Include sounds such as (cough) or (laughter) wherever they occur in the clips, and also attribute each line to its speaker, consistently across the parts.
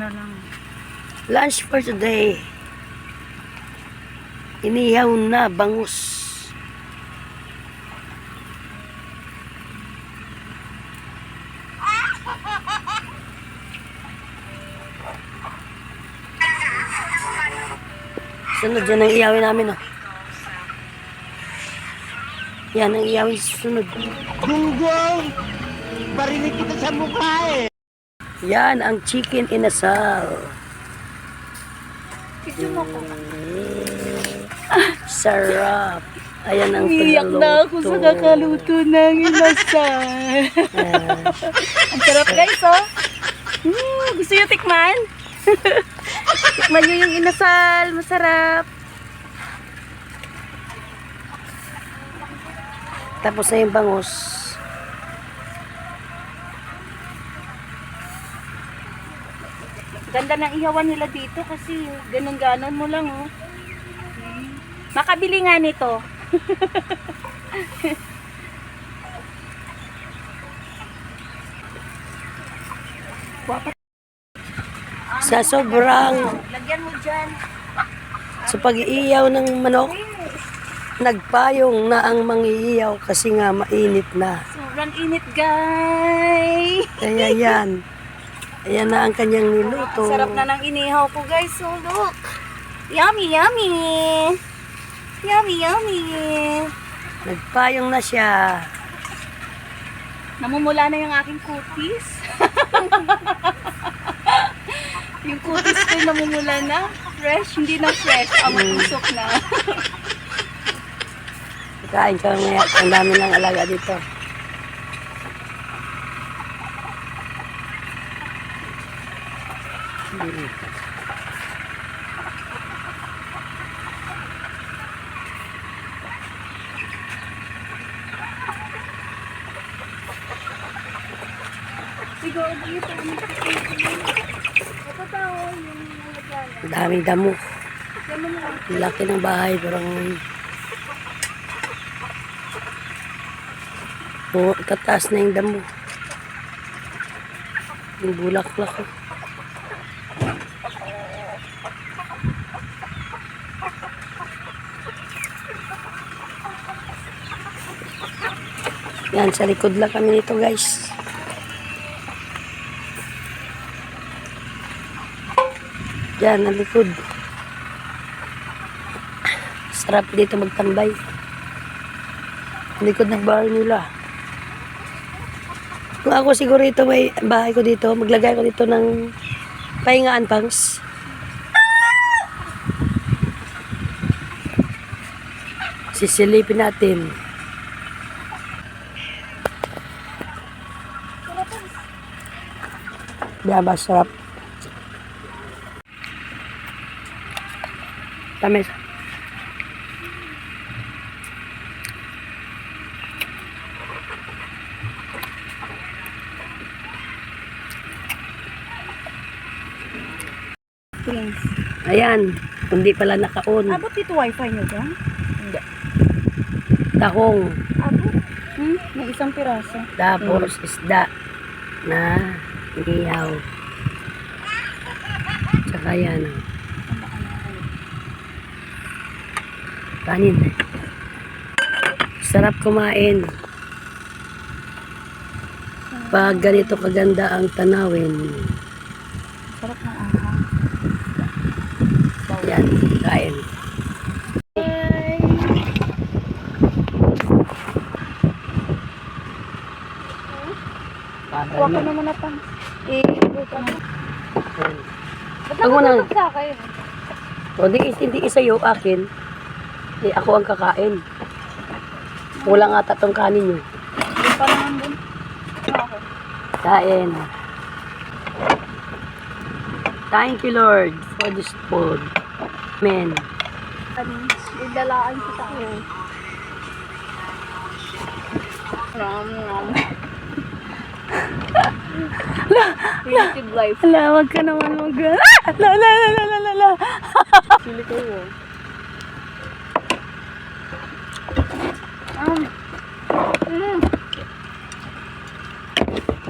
Speaker 1: na lang.
Speaker 2: Lunch for today. Inihaw na bangus. Sunod yan ang iyawin namin, oh. Yan ang iyawin sa sunod.
Speaker 3: Gunggong! Barinig kita sa mukha eh!
Speaker 2: Yan ang chicken inasal.
Speaker 1: Ko.
Speaker 2: Sarap. Ayan ang
Speaker 1: Umiyak na ako sa kakaluto ng inasal. (laughs) Ang sarap guys, oh. Mm, gusto nyo tikman? (laughs) tikman nyo yung inasal. Masarap.
Speaker 2: Tapos na yung bangus.
Speaker 1: Ganda ng ihawan nila dito kasi ganun-ganon mo lang, oh. Makabili nga nito. (laughs)
Speaker 2: Sa sobrang
Speaker 1: Lagyan mo dyan.
Speaker 2: sa pag-iiyaw ng manok, nagpayong na ang mangiiyaw kasi nga mainit na.
Speaker 1: Sobrang init, guys.
Speaker 2: Kaya yan. (laughs) Ayan na ang kanyang niluto.
Speaker 1: Sarap na ng inihaw ko, guys. So, look. Yummy, yummy. Yummy, yummy.
Speaker 2: Nagpayong na siya.
Speaker 1: Namumula na yung aking kutis. (laughs) yung kutis ko namumula na. Fresh, hindi na fresh. Ang usok na.
Speaker 2: Kain ka mamaya. Ang dami ng alaga dito. Hmm.
Speaker 1: Siguro dito. Ito tao yung nalagyan.
Speaker 2: Ang daming damo. Ang Laki ng bahay pero Oh, kataas na yung damo. Yung bulaklak ko. Yan, sa likod lang kami nito guys. Yan, ang likod. Sarap dito magtambay. Likod ng bahay nila. Kung ako siguro ito may bahay ko dito, maglagay ko dito ng pahingaan pangs. Sisilipin natin. Diba, sarap. Tamis.
Speaker 1: Prince.
Speaker 2: Ayan, hindi pala naka-on.
Speaker 1: Abot dito wifi nyo dyan? Hindi.
Speaker 2: Tahong,
Speaker 1: Abot? Hmm? May isang piraso.
Speaker 2: tapos isda na ihaw. Tsaka yan. Kanin. Sarap kumain. Pag ganito kaganda ang tanawin.
Speaker 1: Sarap ng ahang.
Speaker 2: Yan, kain.
Speaker 1: Huwag ka naman na pang. Eh, huwag ka na.
Speaker 2: Ako na.
Speaker 1: sa akin.
Speaker 2: O, di, hindi isa yung akin. Eh, ako ang kakain. Wala nga tatong kanin yun.
Speaker 1: Yung pa naman. Ako.
Speaker 2: Kain. Thank you, Lord, for this food. Amen.
Speaker 1: Idalaan ko. (laughs) La, life.
Speaker 2: la, wag ka naman mag... Ah! La, la, la, la, la, la, la.
Speaker 1: Sili ko yun. Um, mm.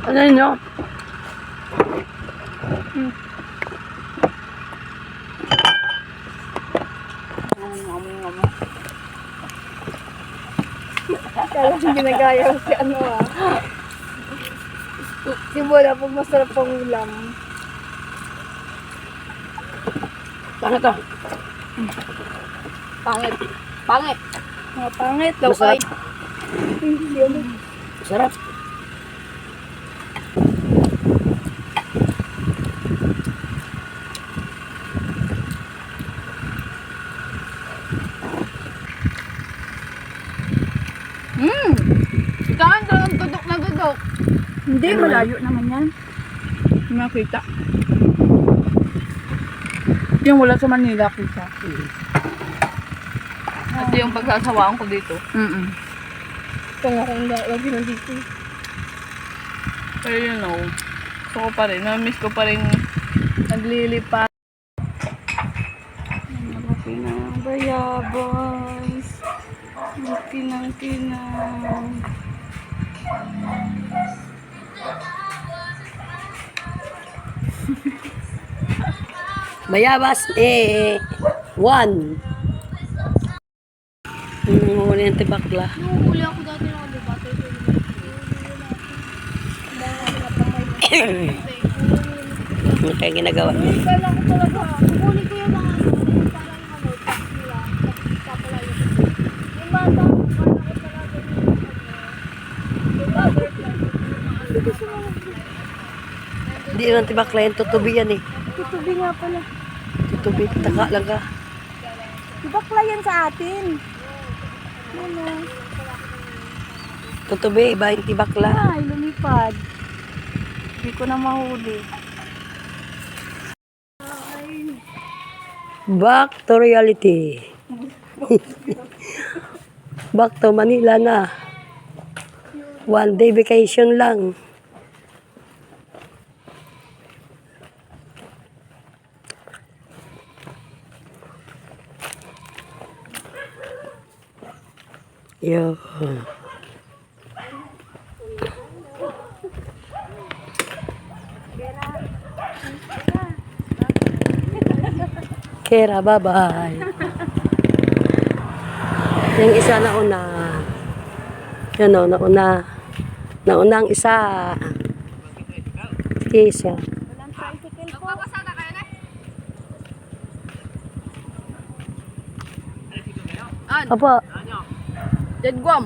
Speaker 2: Ano nyo?
Speaker 1: Mm. Kala hindi nagayaw si ano ah. Simula pag masarap pang ulam.
Speaker 2: Ano to?
Speaker 1: Pangit. Pangit. Mga pangit daw
Speaker 2: Masarap.
Speaker 1: ay. Hindi ano.
Speaker 2: Sarap.
Speaker 1: Hmm. Saan ka ng tudok na tudok? Hindi,
Speaker 2: Ano
Speaker 1: malayo naman yan. Hindi makita. Yung wala sa Manila kita.
Speaker 4: Ito yung pagsasawaan ko dito.
Speaker 1: Ito nga kung lagi nandito.
Speaker 4: Pero you know, gusto ko pa rin. Na-miss ko pa rin naglilipat.
Speaker 1: Malaki na ang bayabas. Ang kinang-kinang.
Speaker 2: Bayabas, eh, one. Ang huli ng tibakla.
Speaker 1: Huli ako dati ng alibate. (coughs)
Speaker 2: Ano kaya ginagawa?
Speaker 1: Kala ko talaga, huli ko yung mga ano, parang ano, tax nila, papalayo ko. Yung bata, kala ko talaga yung ano, yung butterfly. Hindi ko sumunod.
Speaker 2: Hindi lang tibakla yan, tutubi yan eh.
Speaker 1: Tutubi nga pala.
Speaker 2: Tutubi, taka lang ka.
Speaker 1: Bakla yan sa atin. Ano?
Speaker 2: Tutubi, iba yung tibakla.
Speaker 1: Ay, lumipad. Hindi ko na mahuli.
Speaker 2: Back to reality. (laughs) Back to Manila na. One day vacation lang. Yo. Kera, bye-bye. Yung isa na una. Yan o, nauna. Nauna ang isa. Kisha. Apa?
Speaker 4: Dad, Guam.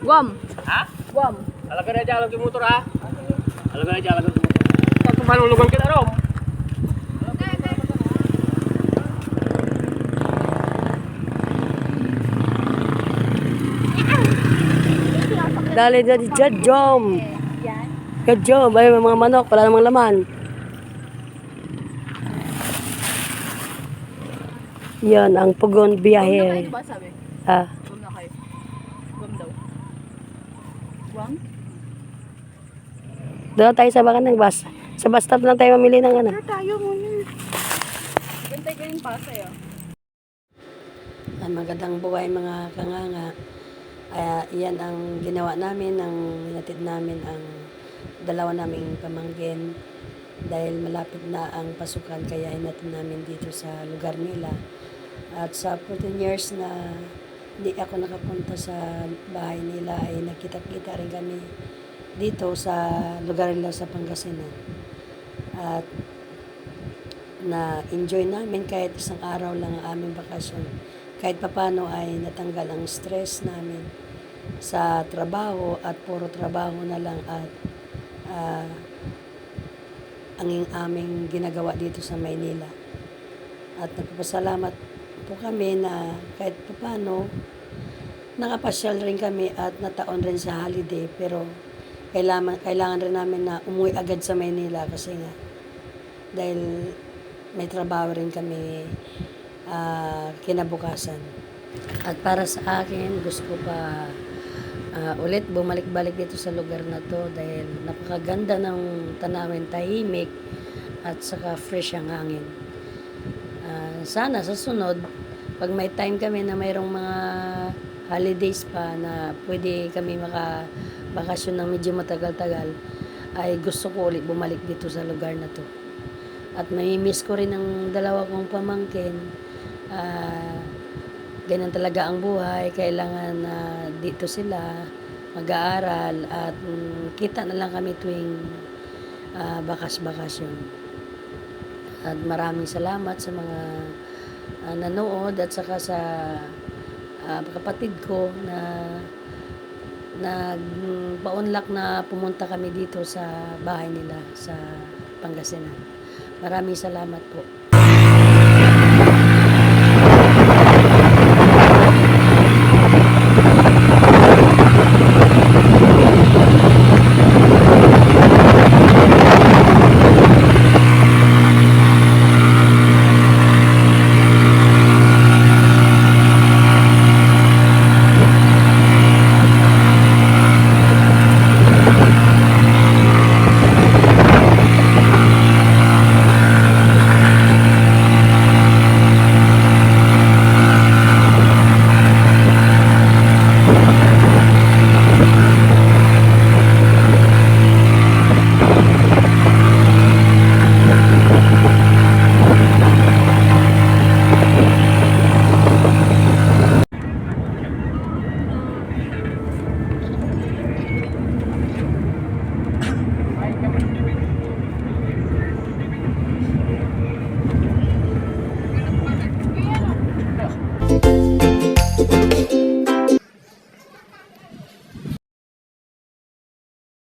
Speaker 4: Guam.
Speaker 5: Ha?
Speaker 4: Guam.
Speaker 5: Alaga na dyan, alaga yung motor ha? Alaga na dyan, alaga yung motor. Tapos manulugan kita rom.
Speaker 2: Dali dali dyan, jom. Yan, jom. Ay, may mga manok. Wala namang laman. Yan, ang pugon biyahe.
Speaker 4: Sabi?
Speaker 2: Ah,
Speaker 4: Guam na kayo. Guam daw. Guam?
Speaker 2: doon tayo sa bakan ng bus. Sa bus stop lang tayo mamili ng ano.
Speaker 1: Tayo muna.
Speaker 4: Gantay ko yung pasa yun.
Speaker 2: Ang magandang buhay mga kanganga. Kaya iyan ang ginawa namin, ang hinatid namin ang dalawa naming pamangkin dahil malapit na ang pasukan kaya hinatid namin dito sa lugar nila. At sa 14 years na hindi ako nakapunta sa bahay nila ay nakita-kita rin kami dito sa lugar nila sa Pangasinan. At na enjoy namin kahit isang araw lang ang aming bakasyon. Kahit papano ay natanggal ang stress namin sa trabaho at puro trabaho na lang at ah, ang aming ginagawa dito sa Maynila. At nagpapasalamat po kami na kahit papano nakapasyal rin kami at nataon rin sa holiday pero kailangan, kailangan rin namin na umuwi agad sa Maynila kasi nga dahil may trabaho rin kami ah, kinabukasan. At para sa akin, gusto ko pa ah, ulit bumalik-balik dito sa lugar na to dahil napakaganda ng tanawin, tahimik at saka fresh ang hangin. Sana sa sunod, pag may time kami na mayroong mga holidays pa na pwede kami maka bakasyon ng medyo matagal-tagal, ay gusto ko ulit bumalik dito sa lugar na to. At may miss ko rin ang dalawa kong pamangkin. Ah, ganyan talaga ang buhay. Kailangan na dito sila mag-aaral at mm, kita na lang kami tuwing ah, bakas-bakasyon. At maraming salamat sa mga ah, nanood at saka sa ah, kapatid ko na nagpaunlak na pumunta kami dito sa bahay nila sa Pangasinan. Maraming salamat po.